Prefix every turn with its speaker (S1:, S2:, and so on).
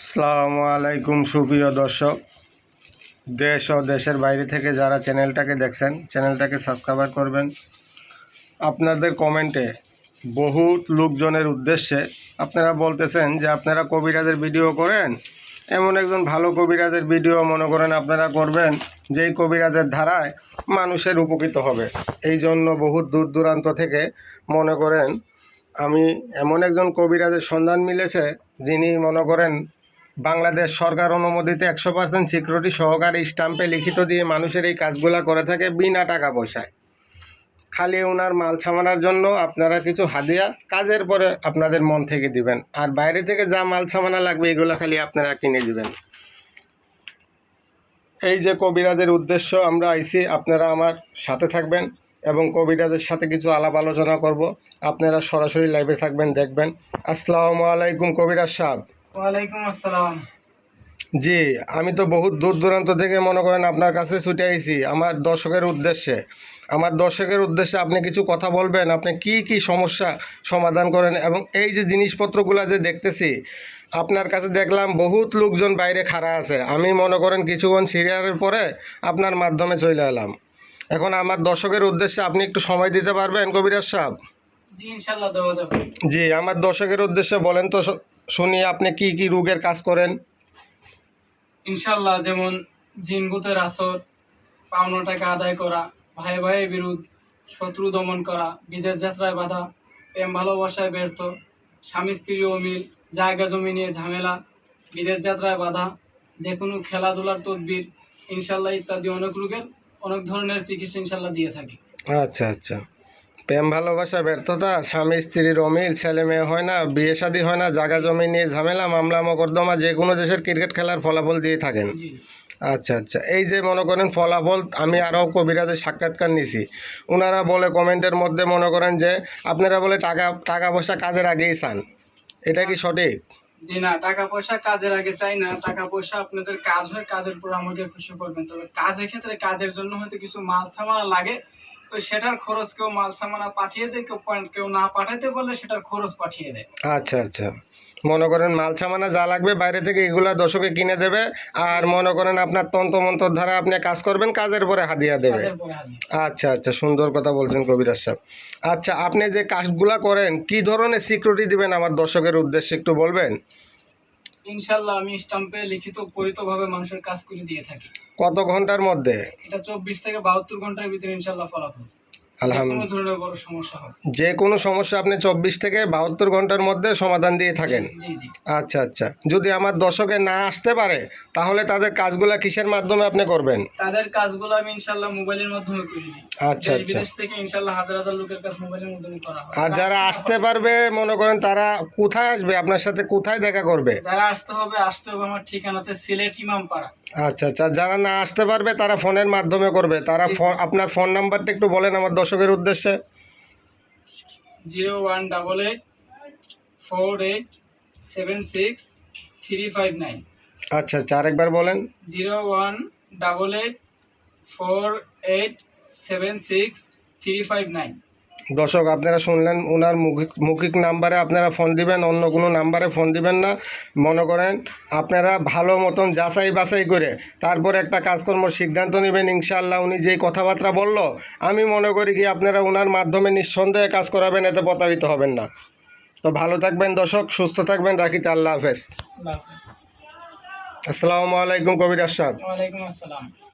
S1: আসসালামু আলাইকুম, সুপ্রিয় দর্শক। দেশ ও দেশের বাইরে থেকে যারা চ্যানেলটাকে দেখছেন, চ্যানেলটাকে সাবস্ক্রাইব করবেন। আপনাদের কমেন্টে বহুত লোকজনের উদ্দেশ্যে আপনারা বলতেছেন যে, আপনারা কবিরাজের ভিডিও করেন? এমন একজন ভালো কবিরাজের ভিডিও মনে করেন আপনারা করবেন, যেই কবিরাজের ধারায় মানুষের উপকৃত হবে। এই জন্য বহুত দূর দূরান্ত থেকে মনে করেন, আমি এমন একজন কবিরাজের সন্ধান মিলেছে, যিনি মনে করেন বাংলাদেশ সরকার অনুমোদিত একশো পার্সেন্ট সিকিউরিটি সহকারে স্টাম্পে লিখিত দিয়ে মানুষের এই কাজগুলা করে থাকে বিনা টাকা পয়সায়। খালি ওনার মাল ছামানার জন্য আপনারা কিছু হাদিয়া কাজের পরে আপনাদের মন থেকে দিবেন। আর বাইরে থেকে যা মাল ছামানা লাগবে এগুলো খালি আপনারা কিনে দিবেন। এই যে কবিরাজের উদ্দেশ্য, আমরা আইসি, আপনারা আমার সাথে থাকবেন এবং কবিরাজের সাথে কিছু আলাপ আলোচনা করব। আপনারা সরাসরি লাইভে থাকবেন, দেখবেন। আসসালামু আলাইকুম কবিরাজ সাহেব।
S2: ওয়ালাইকুম আসসালাম।
S1: জি আমি তো বহুত দূর দূরান্ত থেকে মনে করেন আপনার কাছে ছুটে আইছি আমার দর্শকের উদ্দেশ্যে। আমার দর্শকের উদ্দেশ্যে আপনি কিছু কথা বলবেন আপনি কি কি সমস্যা সমাধান করেন এবং এই যে জিনিসপত্রগুলো যে দেখতেছি আপনার কাছে দেখলাম বহুত লোকজন বাইরে খাড়া আছে। আমি মনে করেন কিছুক্ষণ সিরিয়ালের পরে আপনার মাধ্যমে চলে এলাম। এখন আমার দর্শকের উদ্দেশ্যে আপনি একটু সময় দিতে পারবেন কবিরাজ সাহেব?
S2: জি
S1: আমার দর্শকের উদ্দেশ্যে বলেন তো শুনি আপনি কি কি রোগের কাজ করেন?
S2: ইনশাল্লাহ যেমন জিনবুতের আসর পাওনা টাকা আদায় করা ভাই ভাইয়ের বিরুদ্ধ শত্রু দমন করা বিদেশ যাত্রায় বাধা প্রেম ভালোবাসায় ব্যর্থ স্বামী স্ত্রী অমিল জায়গা জমি নিয়ে ঝামেলা বিদেশ যাত্রায় বাধা যে কোনো খেলাধুলার তদবির ইনশাল্লাহ ইত্যাদি অনেক রোগের অনেক ধরনের চিকিৎসা ইনশাল্লাহ দিয়ে থাকি।
S1: আচ্ছা আচ্ছা। প্রেম ভালোবাসা ব্যর্থতা স্বামী স্ত্রীর অমিল ছেলে মেয়ে হয় না বিয়ে শাদী হয় না জায়গা জমি নিয়ে ঝামেলা মামলা মকদ্দমা যে কোনো দেশের ক্রিকেট খেলার ফলাফল দিয়ে থাকেন। আচ্ছা আচ্ছা এই যে মনে করেন ফলাফল আমি আরও কবিরাজের সাক্ষাৎকার নিছি। ওনারা বলে কমেন্টের মধ্যে মনে করেন যে আপনারা বলে টাকা টাকা পয়সা কাজের আগেই চান। এটা কি সঠিক?
S2: জি না টাকা পয়সা কাজের আগে চাই না টাকা পয়সা আপনাদের কাজ হয় কাজের পর আমাকে খুশি করবেন। তবে কাজের ক্ষেত্রে কাজের জন্য হয়তো কিছু মাল সামানা লাগে তো সেটার খরচ কেউ মাল সামানা পাঠিয়ে দেয় কেউ পয়েন্ট কেউ না পাঠাতে বললে সেটার খরচ পাঠিয়ে দেয়।
S1: আচ্ছা আচ্ছা। মনে করেন মাল সামানা যা লাগবে বাইরে থেকে এগুলা দর্শকে কিনে দেবে আর মনে করেন আপনার তন্ত্রমন্ত্র ধারা আপনি কাজ করবেন কাজের পরে হাদিয়া দেবে। আচ্ছা আচ্ছা সুন্দর কথা বলছেন কবিরাজ সাহেব। আচ্ছা আপনি যে কাজগুলা করেন কি ধরনের সিকিউরিটি দিবেন আমার দর্শকের উদ্দেশ্যে একটু বলবেন?
S2: ইনশাল্লাহ আমি স্টাম্পে লিখিত পরিতভাবে মানুষের কাজ করে দিয়ে থাকি।
S1: কত ঘণ্টার মধ্যে?
S2: এটা চব্বিশ থেকে বাহাত্তর ঘণ্টার ভিতরে ইনশাল্লাহ ফলাফল।
S1: আলহামদুলিল্লাহ। যে কোনো সমস্যা আপনি চব্বিশ থেকে বাহাত্তর ঘণ্টার মধ্যে সমাধান দিয়ে থাকেন। আচ্ছা আচ্ছা। যদি আমার দর্শকে না আসতে পারে তাহলে তাদের কাজগুলা কিসের মাধ্যমে আপনি করবেন?
S2: তাদের কাজগুলো আমি ইনশাল্লাহ মোবাইলের মাধ্যমে করে।
S1: আচ্ছা আচ্ছা।
S2: থেকে ইনশাল্লাহ হাজার হাজার লোকের কাজ মোবাইলের মাধ্যমে করা হয়।
S1: আর যারা আসতে পারবে মনে করেন তারা কোথায় আসবে আপনার সাথে কোথায় দেখা করবে?
S2: যারা আসতে হবে আসতে হবে আমার ঠিকানাতে সিলেট ইমামপাড়া।
S1: আচ্ছা আচ্ছা। যারা না আসতে পারবে তারা ফোনের মাধ্যমে করবে। তারা ফোন আপনার ফোন নাম্বারটা একটু বলেন আমার দর্শকের উদ্দেশ্যে।
S2: Zero one double eight four eight seven six three five nine.
S1: আচ্ছা আচ্ছা। আরেকবার বলেন।
S2: Zero one double eight four eight seven six three five nine.
S1: দর্শক আপনারা শুনলেন ওনার মৌখিক মৌখিক নাম্বারে আপনারা ফোন দিবেন অন্য কোনো নাম্বারে ফোন দিবেন না। মনে করেন আপনারা ভালো মতন যাচাই বাছাই করে তারপর একটা কাজকর্ম সিদ্ধান্ত নেবেন ইনশাআল্লাহ উনি যেই কথাবার্তা বলল আমি মনে করি কি আপনারা ওনার মাধ্যমে নিঃসন্দেহে কাজ করাবেন এতে প্রতারিত হবেন না। তো ভালো থাকবেন দর্শক সুস্থ থাকবেন রাখিতে আল্লাহ হাফেজ।
S2: আল্লাহ হাফেজ।
S1: আসসালামু আলাইকুম কবির আসাদ
S2: ওয়ালাইকুম আসসালাম।